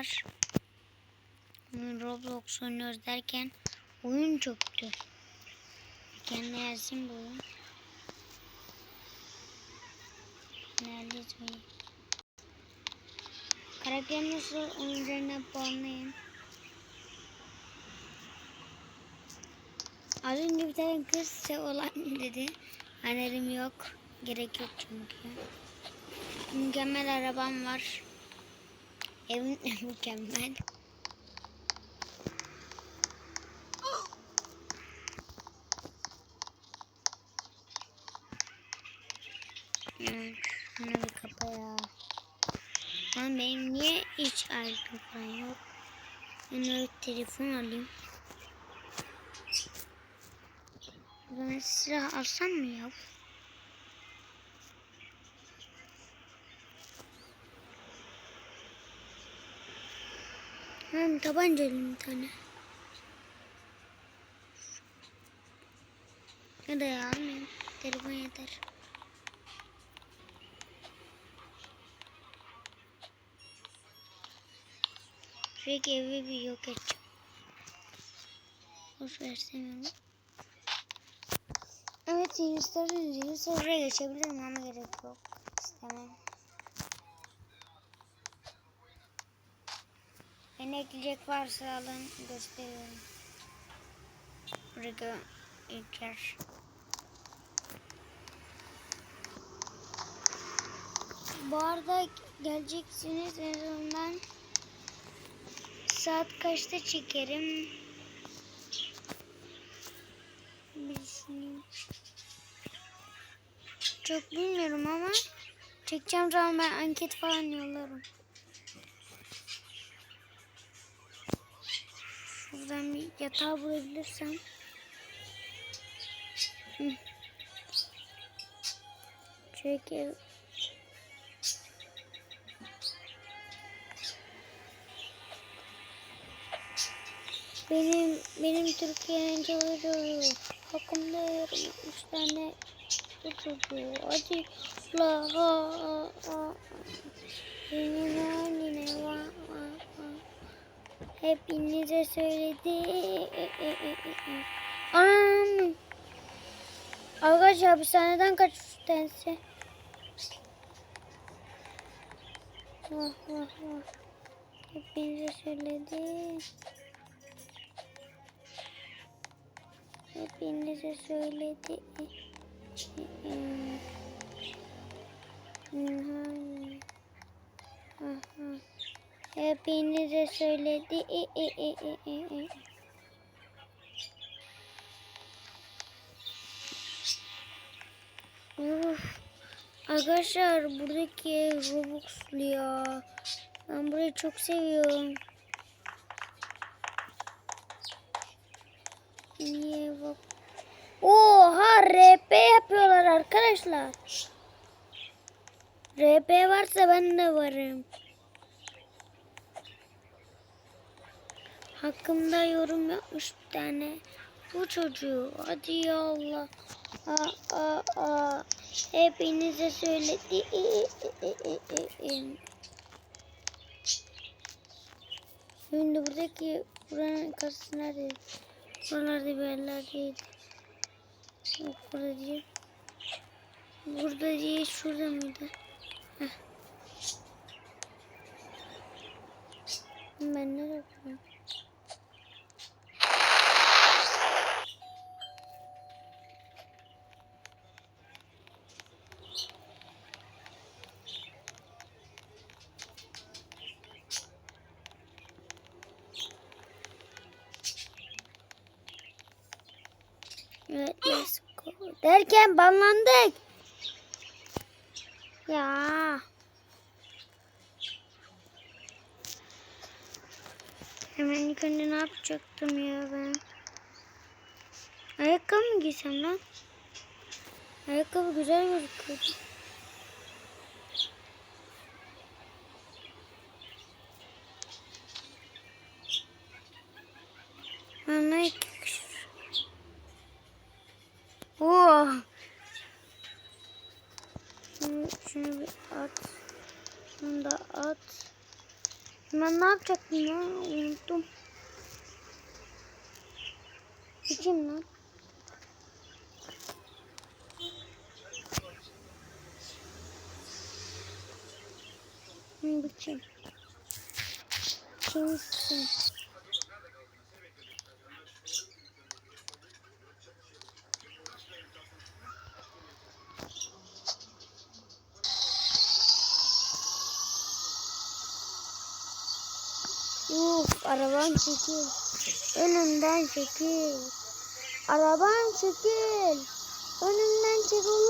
arkadaşlar. Roblox oynuyoruz derken oyun çöktü. Kendi yazayım bu oyun. Neredeyiz oyun? Karakter nasıl oyuncularına puanlayın. Az önce bir tane kız size olan dedi. Hanerim yok. Gerek yok çünkü. Mükemmel arabam var. Evin mükemmel. Hmm, Şunu bir kapa ya. Lan benim niye hiç falan yok? Öyle telefon alayım. Ben silah alsam mı ya? Ben tabanca bir tane. Ya da ya almayayım. Telefon yeter. Şuradaki evi bir yok edeceğim. Boş versemiyorum. Evet isterseniz soruya geçebilirim ama gerek yok. İstemem. Beni ekleyecek varsa alın gösteriyorum. Buraya İlker. Bu arada geleceksiniz en azından saat kaçta çekerim? Düşüneyim. Çok bilmiyorum ama çekeceğim zaman ben anket falan yollarım. Şuradan bir yatağı bulabilirsem. Çünkü benim benim Türkiye'nin çocuğu hakkımda yorum yapmış tane çocuğu hadi la ha ha ha benim haline va va va hepinize söyledi. Anam Arkadaşlar hapishaneden kaçmış tanesi. Vah vah vah. Hepinize söyledi. Hepinize söyledi. Hepinize söyledi. Uf. Arkadaşlar buradaki Robux'lu ya. Ben burayı çok seviyorum. Niye bak? Oha RP yapıyorlar arkadaşlar. RP varsa ben de varım. Hakkımda yorum yapmış bir tane. Bu çocuğu. Hadi ya Allah. Aa, aa, aa. Hepinize söyledi. Şimdi buradaki buranın kasası nerede? Buralarda bir yerlerdeydi. Yok burada değil. Burada değil. Şurada mıydı? Heh. Ben ne yapıyorum? Evet. Derken banlandık. Ya. Hemen ilk önce ne yapacaktım ya ben? Ayakkabı mı giysem lan? Ayakkabı güzel gözüküyor. Bana yakışır. Oo. Şunu, şunu bir at. Şunu da at. Hemen Ben ne yapacaktım ya? Unuttum. Kim lan? Hı, bu Uf, araban çekil. Önümden çekil. Araban çekil. Önümden çekil.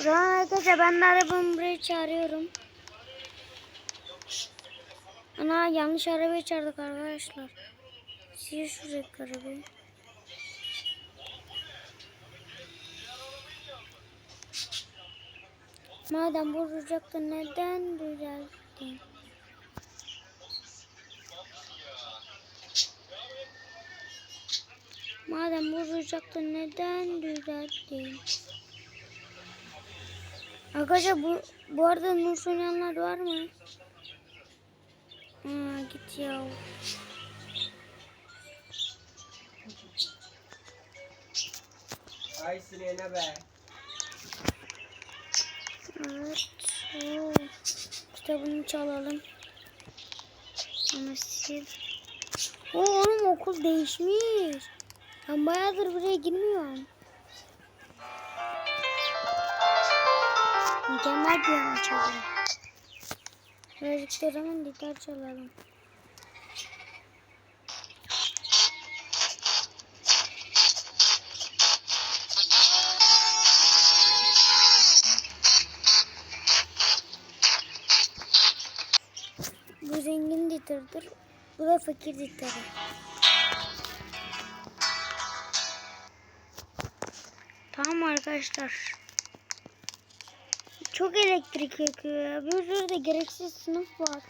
O zaman arkadaşlar ben de arabamı buraya çağırıyorum. Ana yanlış arabayı çağırdık arkadaşlar. Sil şuradaki arabayı. Madem vuracaktı neden Madem vuracaktı neden düzelttin? Arkadaşlar bu, bu arada Nur var mı? Aa, git ya. Ay Süleyne be. Evet. Oo. Kitabını çalalım. Ama sil. Oo, oğlum okul değişmiş. Ben bayağıdır buraya girmiyorum. Mükemmel bir yana çalalım. Birazcık da zaman gitar çalalım. Gitardır. Bu da fakir gitarı. Tamam arkadaşlar. Çok elektrik yakıyor ya. Bir sürü de gereksiz sınıf var.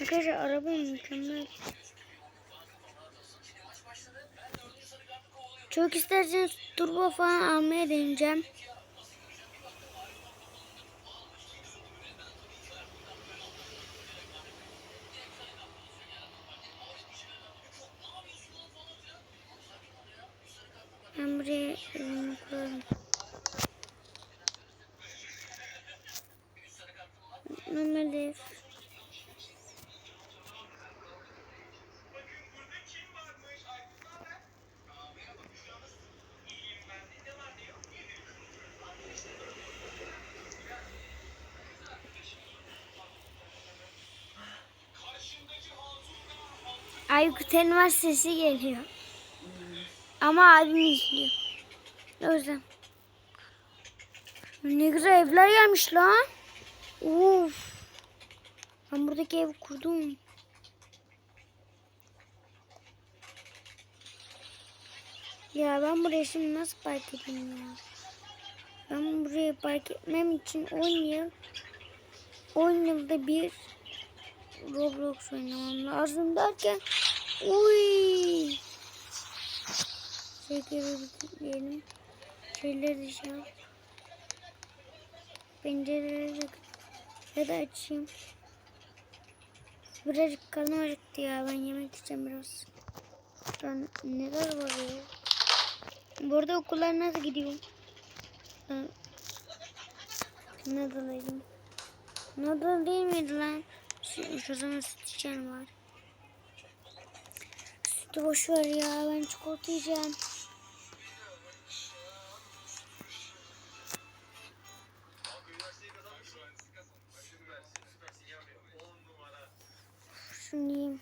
Arkadaşlar araba mükemmel. Çok isterseniz turbo falan almaya deneyeceğim. Ben buraya ürünü koyarım. Aykut Elmas sesi geliyor. Ama abim izliyor. O yüzden. Ne güzel evler gelmiş lan. Uf. Ben buradaki evi kurdum. Ya ben buraya şimdi nasıl park edeyim ya? Ben buraya park etmem için 10 yıl 10 yılda bir Roblox oynamam lazım derken Uy. Şekeri diyelim. Şeyleri dışarı. Pencereleri ya da açayım. Birazcık karnım acıktı ya. Ben yemek yiyeceğim biraz. Ben neler var ya? Burada okullar nasıl gidiyor? Ben... Nadal'aydım. Nadal değil miydi lan? Şu, şu zaman süt içen var. Sütü boş ver ya. Ben çikolata yiyeceğim. Şunu yiyeyim.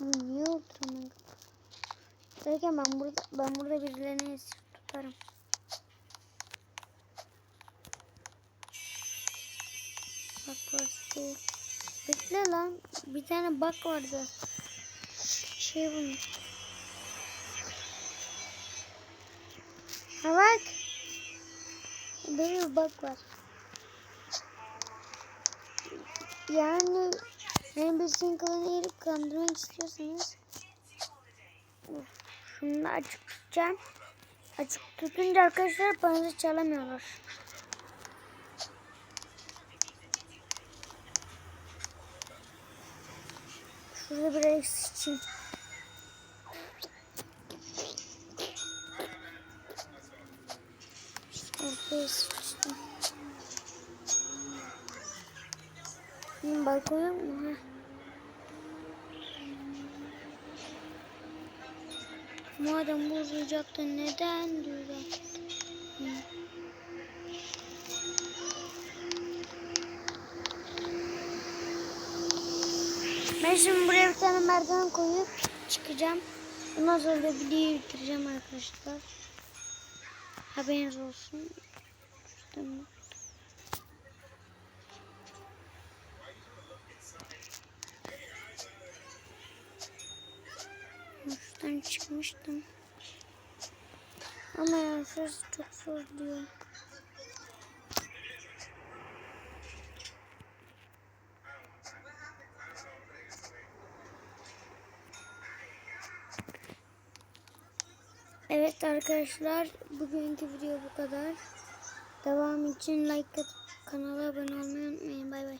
Ama niye oturamadım? Derken ben burada ben burada birilerini tutarım. Bak burası. Bekle lan. Bir tane bak vardı. Şey bunu. Ha bak. Böyle bir bak var. Yani birisinin kılını erip kandırmak istiyorsanız şunu açık tutacağım. Açık tutunca arkadaşlar paranızı çalamıyorlar. Şurada bir el sıçayım. Ortaya sıçtım. Benim balkon yok mu? Heh. Madem bozacaktı neden düzeltti? Ben şimdi buraya bir tane merdiven koyup çıkacağım. Ondan sonra da videoyu bitireceğim arkadaşlar. Haberiniz olsun. Şuradan çıkmıştım. Ama ya çok zor diyor. Evet arkadaşlar bugünkü video bu kadar. Devam için like atıp kanala abone olmayı unutmayın. Bay bay.